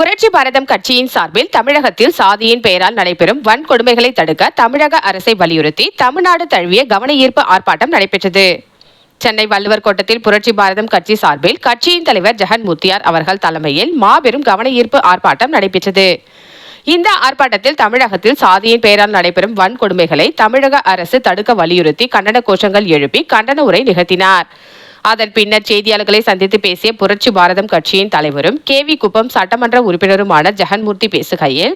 புரட்சி பாரதம் கட்சியின் சார்பில் தமிழகத்தில் சாதியின் பெயரால் நடைபெறும் வன்கொடுமைகளை தடுக்க தமிழக அரசை வலியுறுத்தி தமிழ்நாடு தழுவிய கவனஈர்ப்பு ஆர்ப்பாட்டம் நடைபெற்றது. சென்னை வள்ளுவர் கோட்டத்தில் புரட்சி பாரதம் கட்சி சார்பில் கட்சியின் தலைவர் ஜெகன் முத்தியார் அவர்கள் தலைமையில் மாபெரும் கவனஈர்ப்பு ஆர்ப்பாட்டம் நடைபெற்றது. இந்த ஆர்ப்பாட்டத்தில் தமிழகத்தில் சாதியின் பெயரால் நடைபெறும் வன்கொடுமைகளை தமிழக அரசு தடுக்க வலியுறுத்தி கண்டன கோஷங்கள் எழுப்பி கண்டன உரை நிகழ்த்தினார். அதன் பின்னர் செய்தியாளர்களை சந்தித்து பேசிய புரட்சி பாரதம் கட்சியின் தலைவரும் கேவி குப்பம் சட்டமன்ற உறுப்பினருமான ஜெகன்மூர்த்தி பேசுகையில்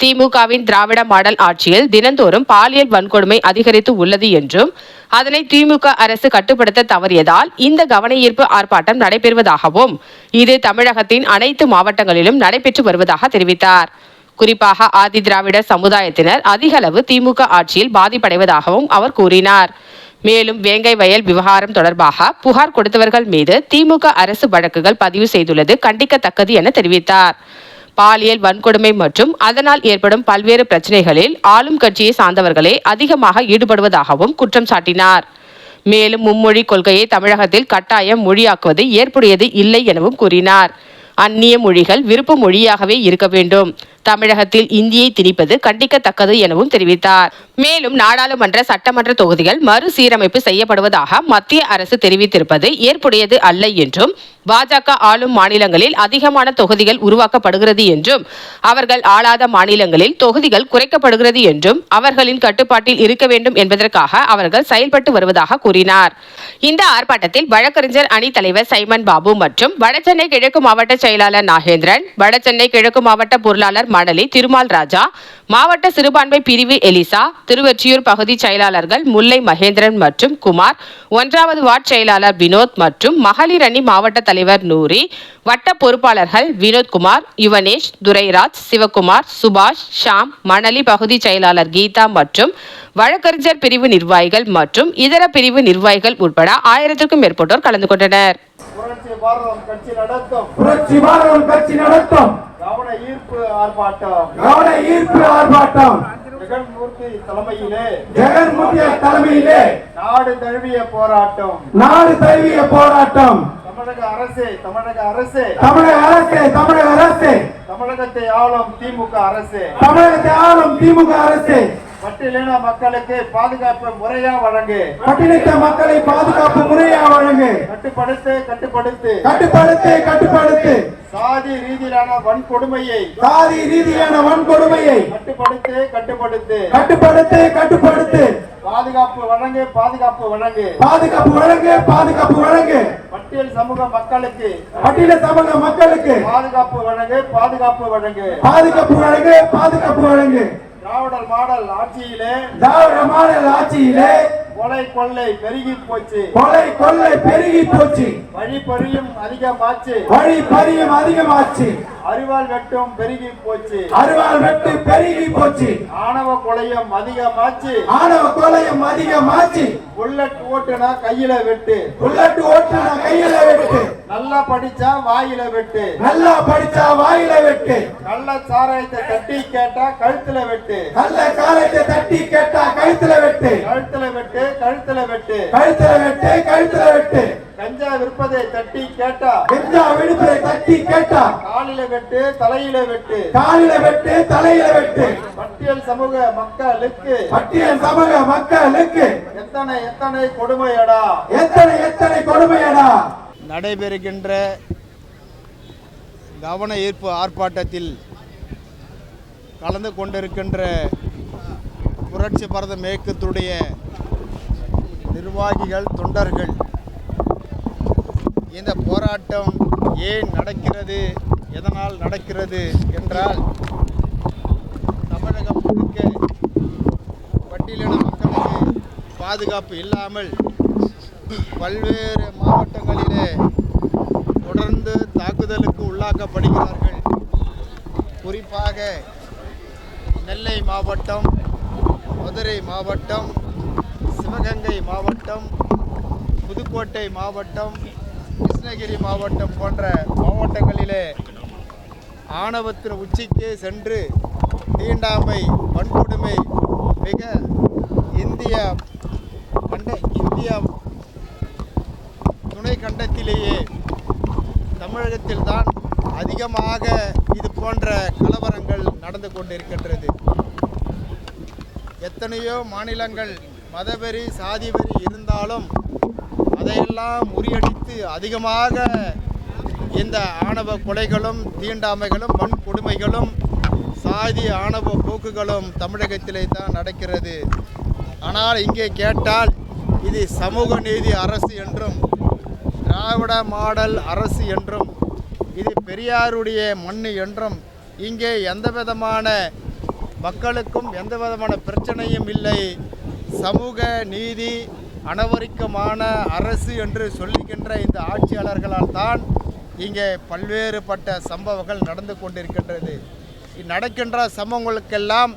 திமுகவின் திராவிட மாடல் ஆட்சியில் தினந்தோறும் பாலியல் வன்கொடுமை அதிகரித்து உள்ளது என்றும் அதனை திமுக அரசு கட்டுப்படுத்த தவறியதால் இந்த கவனஈர்ப்பு ஆர்ப்பாட்டம் நடைபெறுவதாகவும் இது தமிழகத்தின் அனைத்து மாவட்டங்களிலும் நடைபெற்று வருவதாக தெரிவித்தார். குறிப்பாக ஆதி திராவிட சமுதாயத்தினர் அதிகளவு திமுக ஆட்சியில் பாதிப்படைவதாகவும் அவர் கூறினார். மேலும் வேங்கை வயல் விவகாரம் தொடர்பாக புகார் கொடுத்தவர்கள் மீது திமுக அரசு வழக்குகள் பதிவு செய்துள்ளது கண்டிக்கத்தக்கது என தெரிவித்தார். பாலியல் வன்கொடுமை மற்றும் அதனால் ஏற்படும் பல்வேறு பிரச்சனைகளில் ஆளும் கட்சியை சார்ந்தவர்களே அதிகமாக ஈடுபடுவதாகவும் குற்றம் சாட்டினார். மேலும் மும்மொழி கொள்கையை தமிழகத்தில் கட்டாயம் மொழியாக்குவது ஏற்புடையது இல்லை எனவும் கூறினார். அந்நிய மொழிகள் விருப்ப மொழியாகவே இருக்க வேண்டும். தமிழகத்தில் இந்தியை திணிப்பது கண்டிக்கத்தக்கது எனவும் தெரிவித்தார். மேலும் நாடாளுமன்ற சட்டமன்ற தொகுதிகள் மறுசீரமைப்பு செய்யப்படுவதாக மத்திய அரசு தெரிவித்திருப்பது ஏற்புடையது அல்ல என்றும் பாஜக ஆளும் மாநிலங்களில் அதிகமான தொகுதிகள் உருவாக்கப்படுகிறது என்றும் அவர்கள் ஆளாத மாநிலங்களில் தொகுதிகள் குறைக்கப்படுகிறது என்றும் அவர்களின் கட்டுப்பாட்டில் இருக்க வேண்டும் என்பதற்காக அவர்கள் செயல்பட்டு வருவதாக கூறினார். இந்த ஆர்ப்பாட்டத்தில் வழக்கறிஞர் அணி தலைவர் சைமன் பாபு மற்றும் வடசென்னை கிழக்கு மாவட்ட செயலாளர் நாகேந்திரன் வடசென்னை கிழக்கு மாவட்ட பொருளாளர் மணலி திருமால் ராஜா மாவட்ட சிறுபான்மை பிரிவு எலிசா திருவெற்றியூர் பகுதி செயலாளர்கள் முல்லை மகேந்திரன் மற்றும் குமார் ஒன்றாவது வார்டு செயலாளர் வினோத் மற்றும் மகளிர் அணி மாவட்ட தலைவர் நூரி வட்ட பொறுப்பாளர்கள் வினோத்குமார் யுவனேஷ் துரைராஜ் சிவகுமார் சுபாஷ் ஷாம் மணலி பகுதி செயலாளர் கீதா மற்றும் வழக்கறிஞர் பிரிவு நிர்வாகிகள் மற்றும் இதர பிரிவு நிர்வாகிகள் உட்பட ஆயிரத்திற்கும் மேற்பட்டோர் கலந்து கொண்டனர். புரட்சி பாரதம் கட்சி நடத்தும். புரட்சி பாரதம் கட்சி நடத்தும். கவன ஈர்ப்பு ஆர்ப்பாட்டம். கவன ஈர்ப்பு ஆர்ப்பாட்டம். ஜெகன்மூர்த்தி தலைமையிலே. ஜெகன்முத்திய தலைமையிலே. நாடு தழுவிய போராட்டம். நாடு தழுவிய போராட்டம். தமிழக அரசே தமிழக அரசே. தமிழக அரசே தமிழக அரசே. தமிழகத்தை ஆளும் திமுக அரசே. தமிழகத்தை ஆளும் திமுக அரசு. பட்டியலின மக்களுக்கு பாதுகாப்பு முறையா வழங்கு. பட்டியலிட்ட மக்களை பாதுகாப்பு முறையா வழங்கு. கட்டுப்படுத்து கட்டுப்படுத்து. கட்டுப்படுத்து கட்டுப்படுத்து. சாதி ரீதியிலான வன்கொடுமையை. சாதி ரீதியான வன்கொடுமையை. கட்டுப்படுத்து கட்டுப்படுத்து. கட்டுப்படுத்து கட்டுப்படுத்து. பாதுகாப்பு வழங்கு பாதுகாப்பு வழங்கு. பாதுகாப்பு வழங்கு பாதுகாப்பு வழங்கு. பட்டியல் சமூக மக்களுக்கு. பட்டியல சமூக மக்களுக்கு. பாதுகாப்பு வழங்கு பாதுகாப்பு வழங்கு. பாதுகாப்பு வழங்கு பாதுகாப்பு வழங்கு. திராவிடர் மாடல் ஆட்சியிலே திராவிட மாடல் ஆட்சியிலே கொலை கொள்ளை பெருகி போச்சு. கொலை கொள்ளை பெருகி போச்சு. வழிப்பறியும் அதிகமாச்சு. வழி பரியும் அதிகமாச்சு. அறிவால் வெட்டும் பெருகி போச்சு. அருவாள் வெட்டு பெருகி போச்சு. ஆணவ கொலையும் அதிகமாச்சு. ஆணவ கொலையும் அதிகமாச்சு. புல்லட் ஓட்டுனா கையில வெட்டு. புல்லட் ஓட்டுன கையில வெட்டு. நல்லா படிச்சா வாயில வெட்டு. நல்லா படிச்சா வாயில வெட்டு. கள்ள சாராயத்தை தட்டி கேட்டா கழுத்துல வெட்டு. நல்ல காலத்தை தட்டி கேட்டா கழுத்துல வெட்டு. கழுத்துல வெட்டு கழுத்துல வெட்டு. கழுத்துல வெட்டு கழுத்துல வெட்டு. கஞ்சா விற்பதை தட்டி கேட்டா. கெஞ்சா விடுப்பதை தட்டி கேட்டா? காலில வெட்டு தலையில வெட்டு. காலில வெட்டு தலையில வெட்டு. பட்டியல் சமூக மக்களுக்கு. பட்டியல் சமூக மக்களுக்கு. எத்தனை எத்தனை கொடுமையடா? எத்தனை எத்தனை கொடுமையடா? நடைபெறுகின்ற கவன ஈர்ப்பு ஆர்ப்பாட்டத்தில் கலந்து கொண்டிருக்கின்ற புரட்சி பாரத இயக்கத்துடைய நிர்வாகிகள் தொண்டர்கள் இந்த போராட்டம் ஏன் நடக்கிறது எதனால் நடக்கிறது என்றால் தமிழகம் முழுக்க பட்டியலின மக்களுக்கு பாதுகாப்பு இல்லாமல் பல்வேறு மாவட்டங்களிலே தொடர்ந்து தாக்குதலுக்கு உள்ளாக்கப்படுகிறார்கள். குறிப்பாக நெல்லை மாவட்டம் மதுரை மாவட்டம் சிவகங்கை மாவட்டம் புதுக்கோட்டை மாவட்டம் கிருஷ்ணகிரி மாவட்டம் போன்ற மாவட்டங்களிலே ஆணவத்தின் உச்சிக்கே சென்று தீண்டாமை வன்கொடுமை மிக இந்திய கண்ட இந்தியா துணை கண்டத்திலேயே தமிழகத்தில்தான் அதிகமாக இது போன்ற கலவரங்கள் நடந்து கொண்டிருக்கின்றது. எத்தனையோ மாநிலங்கள் மதவெறி சாதிவெறி இருந்தாலும் அதையெல்லாம் முறியடித்து அதிகமாக இந்த ஆணவ கொலைகளும் தீண்டாமைகளும் வன்கொடுமைகளும் சாதி ஆணவ போக்குகளும் தமிழகத்திலே தான் நடக்கிறது. ஆனால் இங்கே கேட்டால் இது சமூக நீதி அரசு என்றும் திராவிட மாடல் அரசு என்றும் இது பெரியாருடைய மண் என்றும் இங்கே எந்த விதமான மக்களுக்கும் எந்த விதமான பிரச்சனையும் இல்லை. சமூக நீதி அனவரிக்கமான அரசு என்று சொல்லுகின்ற இந்த ஆட்சியாளர்களால் தான் இங்கே பல்வேறுபட்ட சம்பவங்கள் நடந்து கொண்டிருக்கின்றது. நடக்கின்ற சம்பவங்களுக்கெல்லாம்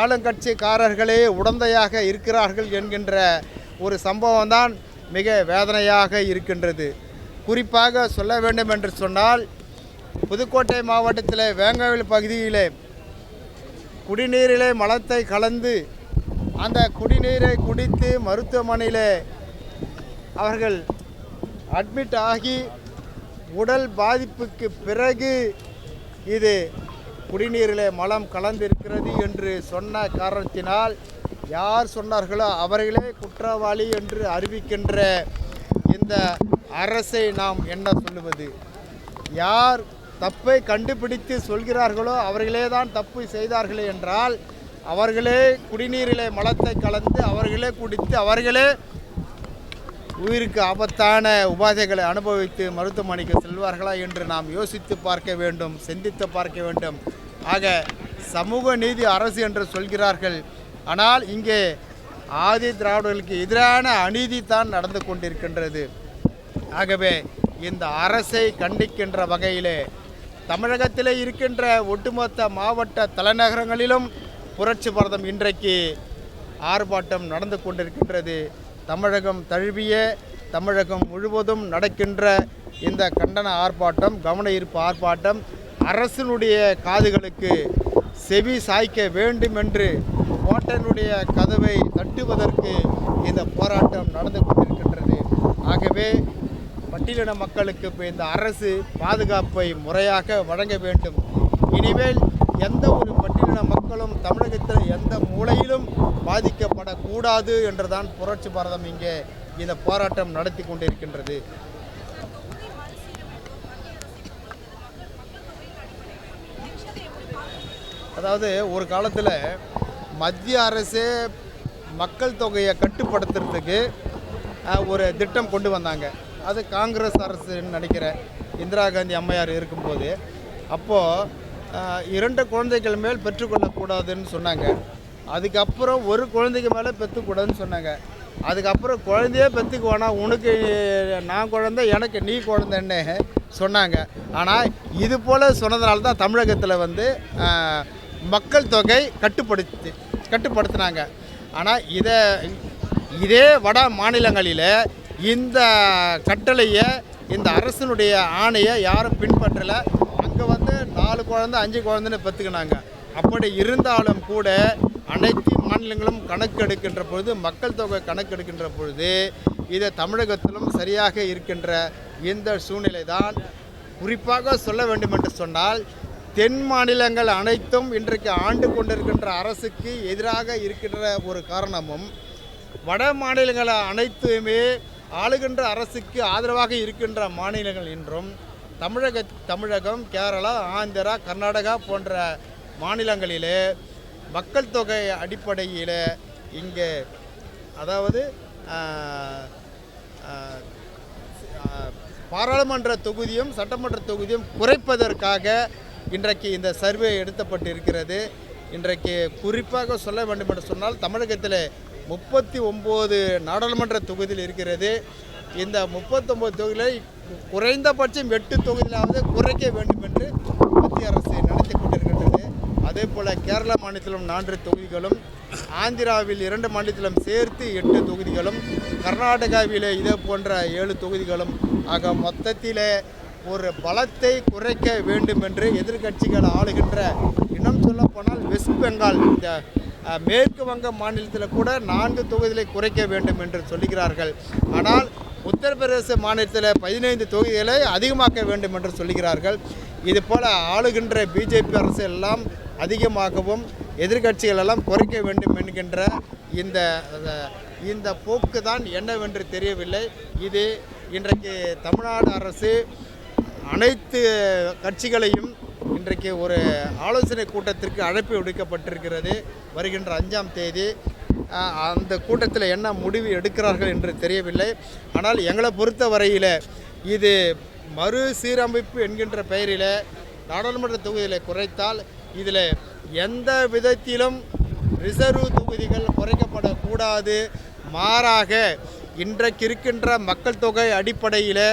ஆளுங்கட்சிக்காரர்களே உடந்தையாக இருக்கிறார்கள் என்கின்ற ஒரு சம்பவம் தான் மிக வேதனையாக இருக்கின்றது. குறிப்பாக சொல்ல வேண்டும் என்று சொன்னால் புதுக்கோட்டை மாவட்டத்தில் வேங்கவில் பகுதியிலே குடிநீரிலே மலத்தை கலந்து அந்த குடிநீரை குடித்து மருத்துவமனையில் அவர்கள் அட்மிட் ஆகி உடல் பாதிப்புக்கு பிறகு இது குடிநீரில் மலம் கலந்திருக்கிறது என்று சொன்ன காரணத்தினால் யார் சொன்னார்களோ அவர்களே குற்றவாளி என்று அறிவிக்கின்ற இந்த அரசை நாம் என்ன சொல்லுவது? யார் தப்பை கண்டுபிடித்து சொல்கிறார்களோ அவர்களே தான் தப்பு செய்தார்களே என்றால் அவர்களே குடிநீரிலே மலத்தை கலந்து அவர்களே குடித்து அவர்களே உயிருக்கு ஆபத்தான உபாதைகளை அனுபவித்து மருத்துவமனைக்கு செல்வார்களா என்று நாம் யோசித்து பார்க்க வேண்டும் சிந்தித்து பார்க்க வேண்டும். ஆக சமூக நீதி அரசு என்று சொல்கிறார்கள். ஆனால் இங்கே ஆதி திராவிடர்களுக்கு எதிரான அநீதி தான் நடந்து கொண்டிருக்கின்றது. ஆகவே இந்த அரசை கண்டிக்கின்ற வகையிலே தமிழகத்திலே இருக்கின்ற ஒட்டுமொத்த மாவட்ட தலைநகரங்களிலும் புரட்சி பாரதம் இன்றைக்கு ஆர்ப்பாட்டம் நடந்து கொண்டிருக்கின்றது. தமிழகம் தழுவிய தமிழகம் முழுவதும் நடக்கின்ற இந்த கண்டன ஆர்ப்பாட்டம் கவன ஈர்ப்பு ஆர்ப்பாட்டம் அரசினுடைய காதுகளுக்கு செவி சாய்க்க வேண்டும் என்று கோட்டையினுடைய கதவை தட்டுவதற்கு இந்த போராட்டம் நடந்து கொண்டிருக்கின்றது. ஆகவே பட்டியலின மக்களுக்கு இப்போ இந்த அரசு பாதுகாப்பை முறையாக வழங்க வேண்டும். இனிமேல் எந்த ஒரு தமிழின மக்களும் தமிழகத்தில் எந்த மூலையிலும் பாதிக்கப்படக்கூடாது என்றுதான் புரட்சி பாரதம் இங்கே இந்த போராட்டம் நடத்தி கொண்டிருக்கின்றது. அதாவது ஒரு காலத்தில் மத்திய அரசே மக்கள் தொகையை கட்டுப்படுத்துறதுக்கு ஒரு திட்டம் கொண்டு வந்தாங்க. அது காங்கிரஸ் அரசுன்னு நினைக்கிறேன் இந்திரா காந்தி அம்மையார் இருக்கும்போது. அப்போது இரண்டு குழந்தைகள் மேல் பெற்றுக்கொள்ளக்கூடாதுன்னு சொன்னாங்க. அதுக்கப்புறம் ஒரு குழந்தைக்கு மேலே பெற்றுக்கூடாதுன்னு சொன்னாங்க. அதுக்கப்புறம் குழந்தையே பெற்றுக்கு வேணாம் உனக்கு நான் குழந்தை எனக்கு நீ குழந்தைன்னு சொன்னாங்க. ஆனால் இது போல் சொன்னதுனால தான் தமிழகத்தில் வந்து மக்கள் தொகை கட்டுப்படுத்தி கட்டுப்படுத்தினாங்க. ஆனால் இதை இதே வட மாநிலங்களில் இந்த கட்டளையை இந்த அரசினுடைய ஆணையை யாரும் பின்பற்றலை. அங்கே வந்து நாலு குழந்தை அஞ்சு குழந்தைன்னு பெற்றுக்கினாங்க அப்படி இருந்தாலும் கூட அனைத்து மாநிலங்களும் கணக்கெடுக்கின்ற பொழுது மக்கள் தொகை கணக்கெடுக்கின்ற பொழுது இதை தமிழகத்திலும் சரியாக இருக்கின்ற இந்த சூழ்நிலை தான் குறிப்பாக சொல்ல வேண்டும் என்று சொன்னால் தென் மாநிலங்கள் அனைத்தும் இன்றைக்கு ஆண்டு கொண்டிருக்கின்ற அரசுக்கு எதிராக இருக்கின்ற ஒரு காரணமும் வட மாநிலங்கள் அனைத்துமே ஆளுகின்ற அரசுக்கு ஆதரவாக இருக்கின்ற மாநிலங்கள் என்றும் தமிழக தமிழகம் கேரளா ஆந்திரா கர்நாடகா போன்ற மாநிலங்களிலே மக்கள் தொகை அடிப்படையில் இங்கே அதாவது பாராளுமன்ற தொகுதியும் சட்டமன்ற தொகுதியும் குறைப்பதற்காக இன்றைக்கு இந்த சர்வே எடுத்தப்பட்டிருக்கிறது. இன்றைக்கு குறிப்பாக சொல்ல வேண்டும் என்று சொன்னால் தமிழகத்தில் முப்பத்தி ஒம்பது நாடாளுமன்ற தொகுதியில் இருக்கிறது. இந்த முப்பத்தொம்பது தொகுதியில் குறைந்தபட்சம் எட்டு தொகுதியிலாவது குறைக்க வேண்டும் என்று மத்திய அரசு நடத்தி கொண்டிருக்கின்றது. அதே போல் கேரள மாநிலத்திலும் நான்கு தொகுதிகளும் ஆந்திராவில் இரண்டு மாநிலத்திலும் சேர்த்து எட்டு தொகுதிகளும் கர்நாடகாவில் இதே போன்ற ஏழு தொகுதிகளும். ஆக மொத்தத்திலே ஒரு பலத்தை குறைக்க வேண்டும் என்று எதிர்க்கட்சிகள் ஆளுகின்ற இன்னும் சொல்லப்போனால் வெஸ்ட் பெங்கால். இந்த மேற்கு வங்க மாநிலத்தில் கூட நான்கு தொகுதிகளை குறைக்க வேண்டும் என்று சொல்லுகிறார்கள். ஆனால் உத்தரப்பிரதேச மாநிலத்தில் பதினைந்து தொகுதிகளை அதிகமாக்க வேண்டும் என்று சொல்லுகிறார்கள். இது போல் ஆளுகின்ற பிஜேபி அரசு எல்லாம் அதிகமாகவும் எதிர்க்கட்சிகள் எல்லாம் குறைக்க வேண்டும் என்கின்ற இந்த இந்த போக்கு தான் என்னவென்று தெரியவில்லை. இது இன்றைக்கு தமிழ்நாடு அரசு அனைத்து கட்சிகளையும் இன்றைக்கு ஒரு ஆலோசனை கூட்டத்திற்கு அழைப்பு விடுக்கப்பட்டிருக்கிறது வருகின்ற அஞ்சாம் தேதி அந்த கூட்டத்தில் என்ன முடிவு எடுக்கிறார்கள் என்று தெரியவில்லை. ஆனால் எங்களை பொறுத்த வரையில் இது சீரமைப்பு என்கின்ற பெயரில் நாடாளுமன்ற தொகுதியில் குறைத்தால் இதில் எந்த விதத்திலும் ரிசர்வ் தொகுதிகள் குறைக்கப்படக்கூடாது. மாறாக இன்றைக்கு இருக்கின்ற மக்கள் தொகை அடிப்படையில்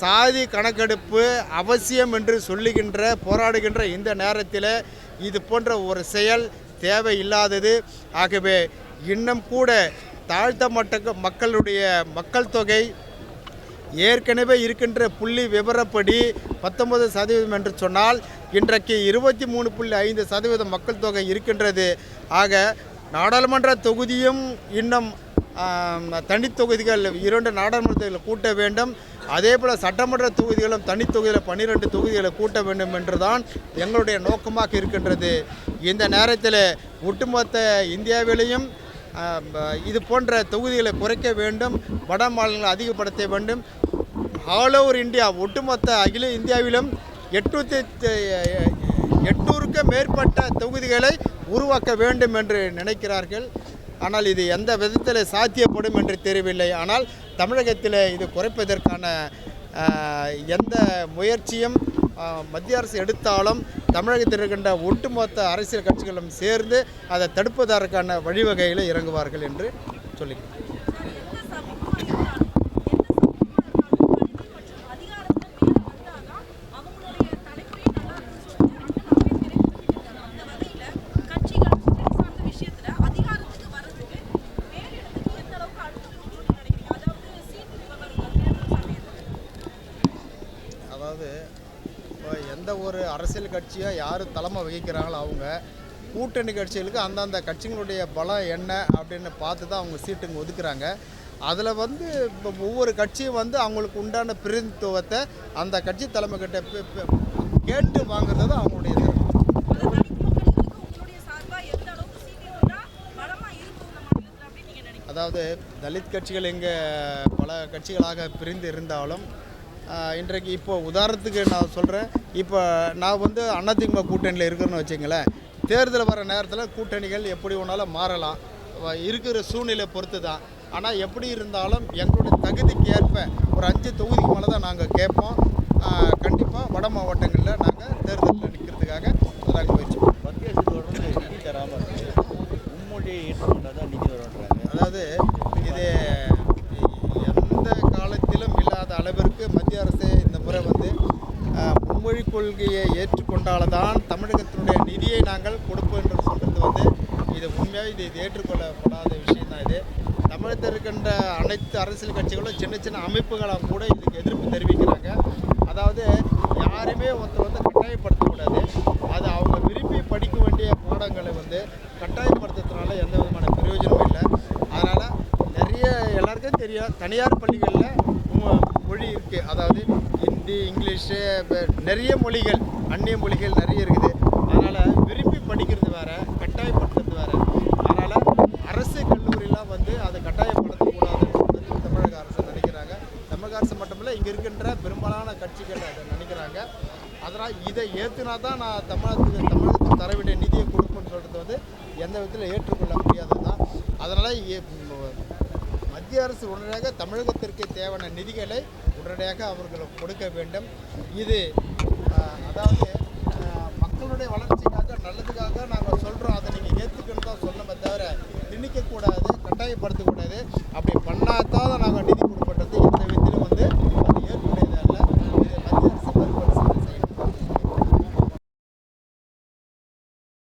சாதி கணக்கெடுப்பு அவசியம் என்று சொல்லுகின்ற போராடுகின்ற இந்த நேரத்தில் இது போன்ற ஒரு செயல் தேவையில்லாதது. ஆகவே இன்னும் கூட தாழ்த்தப்பட்ட மக்களுடைய மக்கள் தொகை ஏற்கனவே இருக்கின்ற புள்ளி விவரப்படி பத்தொன்பது சதவீதம் என்று சொன்னால் இன்றைக்கு இருபத்தி மூணு புள்ளி ஐந்து சதவீதம் மக்கள் தொகை இருக்கின்றது. ஆக நாடாளுமன்ற தொகுதியும் இன்னும் தனித்தொகுதிகள் இரண்டு நாடாளுமன்றத்தில் கூட்ட வேண்டும். அதே போல் சட்டமன்ற தொகுதிகளும் தனித்தொகுதியில் பன்னிரெண்டு தொகுதிகளை கூட்ட வேண்டும் என்று தான் எங்களுடைய நோக்கமாக இருக்கின்றது. இந்த நேரத்தில் ஒட்டுமொத்த இந்தியாவிலையும் இது போன்ற தொகுதிகளை குறைக்க வேண்டும் வட மாநிலங்களை அதிகப்படுத்த வேண்டும். ஆல் ஓவர் இந்தியா ஒட்டுமொத்த அகில இந்தியாவிலும் எட்நூற்றி எட்நூறுக்கும் மேற்பட்ட தொகுதிகளை உருவாக்க வேண்டும் என்று நினைக்கிறார்கள். ஆனால் இது எந்த விதத்தில் சாத்தியப்படும் என்று தெரியவில்லை. ஆனால் தமிழகத்தில் இது குறைப்பதற்கான எந்த முயற்சியும் மத்திய அரசு எடுத்தாலும் தமிழகத்தில் இருக்கின்ற ஒட்டுமொத்த அரசியல் கட்சிகளும் சேர்ந்து அதை தடுப்பதற்கான வழிவகையில் இறங்குவார்கள் என்று சொல்லிக்கிறேன் அதாவது இப்போ எந்த ஒரு அரசியல் யார் தலைமை வகிக்கிறாங்களோ அவங்க கூட்டணி கட்சிகளுக்கு அந்தந்த கட்சிகளுடைய பலம் என்ன அப்படின்னு பார்த்து தான் அவங்க சீட்டுங்க ஒதுக்குறாங்க. அதில் வந்து இப்போ ஒவ்வொரு கட்சியும் வந்து அவங்களுக்கு உண்டான பிரதிநிதித்துவத்தை அந்த கட்சி தலைமை கிட்ட கேட்டு வாங்குறது தான் அவங்களுடைய திறமை அதாவது தலித் கட்சிகள் இங்கே பல கட்சிகளாக பிரிந்து இருந்தாலும் இன்றைக்கு இப்போ உதாரணத்துக்கு நான் சொல்கிறேன் இப்போ நான் வந்து அதிமுக கூட்டணியில் இருக்கிறேன்னு வச்சுங்களேன். தேர்தல் வர நேரத்தில் கூட்டணிகள் எப்படி வேணாலும் மாறலாம். இருக்கிற சூழ்நிலை பொறுத்து தான் ஆனால் எப்படி இருந்தாலும் எங்களுடைய தகுதிக்கு ஏற்ப ஒரு அஞ்சு தொகுதிக்கு மேலே தான் நாங்கள் கேட்போம். கண்டிப்பாக வட மாவட்டங்களில் நாங்கள் தேர்தலில் நிற்கிறதுக்காக நாங்கள் முயற்சி. மத்திய அரசு தராமல் மும்மொழியை ஏற்றுக்கொண்டால் தான் நிதி அதாவது இது அளவிற்கு மத்திய அரசு இந்த முறை வந்து மும்மொழி கொள்கையை ஏற்றுக்கொண்டால்தான் தமிழகத்தினுடைய நிதியை நாங்கள் கொடுப்போம் என்று சொல்கிறது வந்து இது உண்மையாக இது இது ஏற்றுக்கொள்ளப்படாத விஷயம் தான் இது. தமிழகத்தில் இருக்கின்ற அனைத்து அரசியல் கட்சிகளும் சின்ன சின்ன அமைப்புகளாக கூட இதுக்கு எதிர்ப்பு தெரிவிக்கிறாங்க. அதாவது யாருமே ஒருத்தர் வந்து கட்டாயப்படுத்தக்கூடாது. அது அவங்க விரும்பி படிக்க வேண்டிய பாடங்களை வந்து கட்டாயப்படுத்துறதுனால எந்த விதமான பிரயோஜனமும் இல்லை. அதனால் நிறைய எல்லாருக்கும் தெரியும். தனியார் பள்ளிகளில் மொழி இருக்குது அதாவது ஹிந்தி இங்கிலீஷு நிறைய மொழிகள் அந்நிய மொழிகள் நிறைய இருக்குது. அதனால் விரும்பி படிக்கிறது வேற கட்டாயப்படுத்துறது வேறு. அதனால் அரசு கல்லூரியெலாம் வந்து அதை கட்டாயப்படுத்தக்கூடாதுன்னு தமிழக அரசு நினைக்கிறாங்க. தமிழக அரசு மட்டுமில்லை இங்கே இருக்கின்ற பெரும்பாலான கட்சிகள் அதை நினைக்கிறாங்க. அதனால் இதை ஏற்றுனா தான் நான் தமிழகத்துக்கு தமிழகத்துக்கு தர வேண்டிய நிதியை கொடுக்கும்னு சொல்கிறது வந்து எந்த விதத்தில் ஏற்றுக்கொள்ள முடியாதது தான் அதனால் மத்திய அரசு உடனடியாக தமிழகத்திற்கு தேவையான நிதிகளை உடனடியாக அவர்களுக்கு கொடுக்க வேண்டும். இது அதாவது மக்களுடைய வளர்ச்சிக்காக நல்லதுக்காக நாங்கள் சொல்கிறோம் அதை நீங்கள் ஏற்றுக்கணும் தான் சொல்லணுமே தவிர திணிக்கக்கூடாது கட்டாயப்படுத்தக்கூடாது. அப்படி பண்ணாதான் நாங்கள் நிதி கொடுப்பது